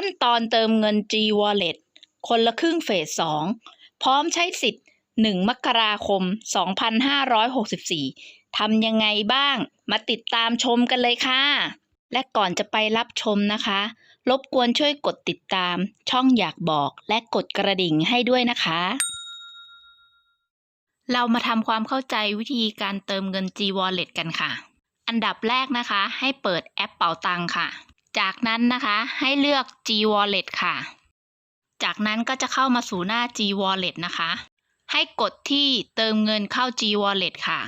ขั้นตอนเติมเงิน G Wallet คนละครึ่งเฟส 2 พร้อมใช้สิทธิ์ 1 มกราคม 2564 ทำยังไงบ้าง มาติดตามชมกันเลยค่ะ และก่อนจะไปรับชมนะคะ รบกวนช่วยกดติดตาม ช่องอยากบอกและกดกระดิ่งให้ด้วยนะคะ เรามาทำความเข้าใจวิธีการเติมเงิน G Wallet กันค่ะ อันดับแรกนะคะ ให้เปิดแอปเป๋าตังค่ะ จากนั้นนะคะให้เลือก G Wallet ค่ะ จากนั้นก็จะเข้ามาสู่หน้า G Wallet นะคะ ให้กดที่เติมเงินเข้า G Wallet ค่ะ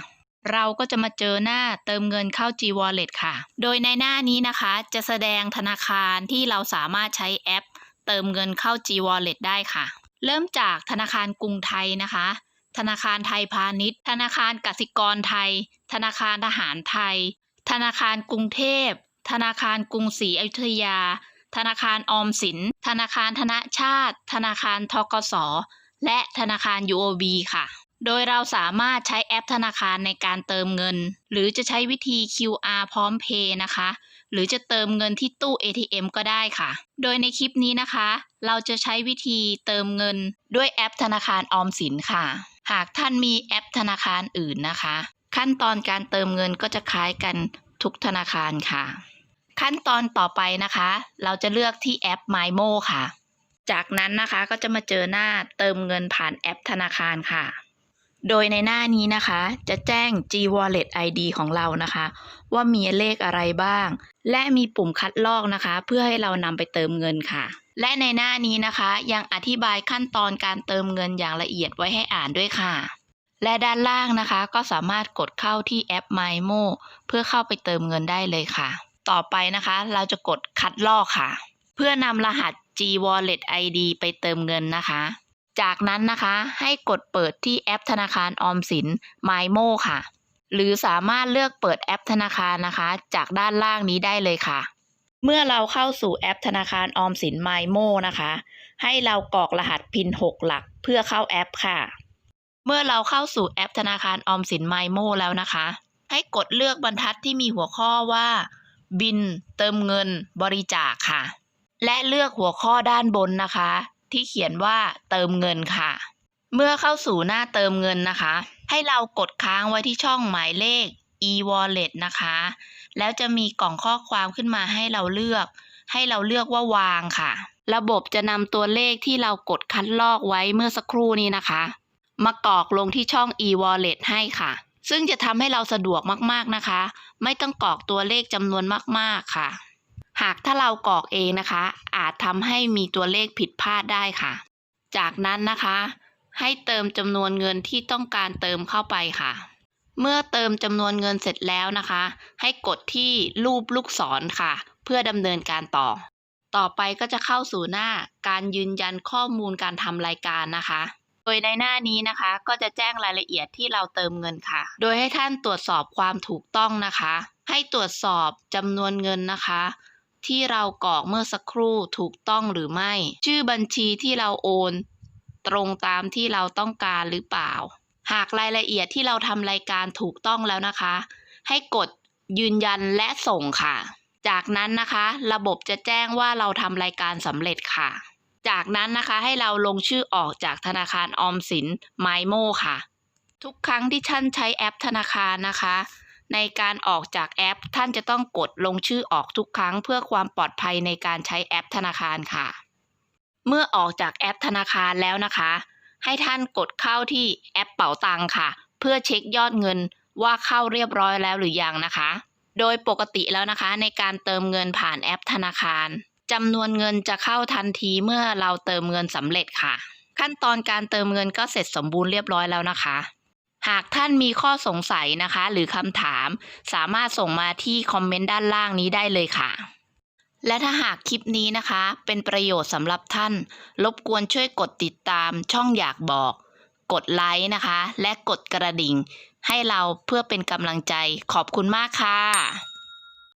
เราก็จะมาเจอหน้าเติมเงินเข้า G Wallet ค่ะ โดยในหน้านี้นะคะจะแสดงธนาคารที่เราสามารถใช้แอป เติมเงินเข้า G Wallet ได้ค่ะ เริ่มจากธนาคารกรุงไทยนะคะ ธนาคารไทยพาณิชย์ ธนาคารกสิกรไทย ธนาคารทหารไทย ธนาคารกรุงเทพ ธนาคารกรุงศรีอยุธยา ธนาคารออมสิน ธนาคารธนชาติ ธนาคารทกส และธนาคาร UOB ค่ะ โดยเราสามารถใช้แอปธนาคารในการเติมเงิน หรือจะใช้วิธี QR พร้อมเพย์นะคะ หรือจะเติมเงินที่ตู้ ATM ก็ได้ค่ะ โดยในคลิปนี้นะคะ เราจะใช้วิธีเติมเงินด้วยแอปธนาคารออมสินค่ะ หากท่านมีแอปธนาคารอื่นนะคะ ขั้นตอนการเติมเงินก็จะคล้ายกันทุกธนาคารค่ะ ขั้นตอนต่อไปนะคะ เราจะเลือกที่แอป MyMo ค่ะ จากนั้นนะคะก็จะมาเจอหน้าเติมเงินผ่านแอปธนาคารค่ะ โดยในหน้านี้นะคะ จะแจ้ง G Wallet ID ของเรานะคะ ว่ามีเลขอะไรบ้าง และมีปุ่มคัดลอกนะคะ เพื่อให้เรานำไปเติมเงินค่ะ และในหน้านี้นะคะ ยังอธิบายขั้นตอนการเติมเงินอย่างละเอียดไว้ให้อ่านด้วยค่ะและด้านล่างนะคะก็สามารถกดเข้าที่แอป MyMo เพื่อเข้าไปเติมเงินได้เลยค่ะ ต่อไปนะคะ เราจะกดคัดลอกค่ะ เพื่อนำรหัส G Wallet ID ไปเติมเงินนะคะ จากนั้นนะคะให้กดเปิดที่แอปธนาคารออมสิน MyMo ค่ะ หรือสามารถเลือกเปิดแอปธนาคารนะคะ จากด้านล่างนี้ได้เลยค่ะ เมื่อเราเข้าสู่แอปธนาคารออมสิน MyMo นะคะ ให้เรากรอกรหัสพิน6หลักเพื่อเข้าแอปค่ะ เมื่อเราเข้าสู่แอปธนาคารออมสิน MyMo แล้วนะคะให้กดเลือกบรรทัดที่มีหัวข้อว่า บิน เติมเงิน บริจาคค่ะ และเลือกหัวข้อด้านบนนะคะ ที่เขียนว่าเติมเงินค่ะ เมื่อเข้าสู่หน้าเติมเงินนะคะ ให้เรากดค้างไว้ที่ช่องหมายเลข e-wallet นะคะ แล้วจะมีกล่องข้อความขึ้นมาให้เราเลือก ให้เราเลือกว่าวางค่ะ ระบบจะนำตัวเลขที่เรากดคัดลอกไว้เมื่อสักครู่นี้นะคะ มากรอกลงที่ช่อง e-wallet ให้ค่ะ ซึ่งจะทำให้เราสะดวกมากๆนะคะ ไม่ต้องกรอกตัวเลขจำนวนมากๆค่ะ หากถ้าเรากรอกเองนะคะ อาจทำให้มีตัวเลขผิดพลาดได้ค่ะ จากนั้นนะคะ ให้เติมจำนวนเงินที่ต้องการเติมเข้าไปค่ะ เมื่อเติมจำนวนเงินเสร็จแล้วนะคะ ให้กดที่รูปลูกศรค่ะ เพื่อดำเนินการต่อ ต่อไปก็จะเข้าสู่หน้าการยืนยันข้อมูลการทำรายการนะคะ โดยในหน้านี้นะคะ ก็จะแจ้งรายละเอียดที่เราเติมเงินค่ะ โดยให้ท่านตรวจสอบความถูกต้องนะคะ ให้ตรวจสอบจำนวนเงินนะคะ ที่เรากรอกเมื่อสักครู่ถูกต้องหรือไม่ ชื่อบัญชีที่เราโอน ตรงตามที่เราต้องการหรือเปล่า หากรายละเอียดที่เราทำรายการถูกต้องแล้วนะคะ ให้กดยืนยันและส่งค่ะ จากนั้นนะคะ ระบบจะแจ้งว่าเราทำรายการสำเร็จค่ะ จากนั้นนะคะให้เราลงชื่อออกจากธนาคารออมสิน MyMo ค่ะ ทุกครั้งที่ท่านใช้แอปธนาคารนะคะ ในการออกจากแอป ท่านจะต้องกดลงชื่อออกทุกครั้ง เพื่อความปลอดภัยในการใช้แอปธนาคารค่ะ เมื่อออกจากแอปธนาคารแล้วนะคะ ให้ท่านกดเข้าที่แอปเป๋าตังค่ะ เพื่อเช็คยอดเงินว่าเข้าเรียบร้อยแล้วหรือยังนะคะ โดยปกติแล้วนะคะในการเติมเงินผ่านแอปธนาคาร จำนวนเงินจะเข้าทันทีเมื่อเราเติมเงินสำเร็จค่ะ ขั้นตอนการเติมเงินก็เสร็จสมบูรณ์เรียบร้อยแล้วนะคะ หากท่านมีข้อสงสัยนะคะ หรือคำถาม สามารถส่งมาที่คอมเมนต์ด้านล่างนี้ได้เลยค่ะ และถ้าหากคลิปนี้นะคะ เป็นประโยชน์สำหรับท่าน รบกวนช่วยกดติดตามช่องอยากบอก กดไลค์นะคะ และกดกระดิ่ง ให้เราเพื่อเป็นกำลังใจขอบคุณมากค่ะ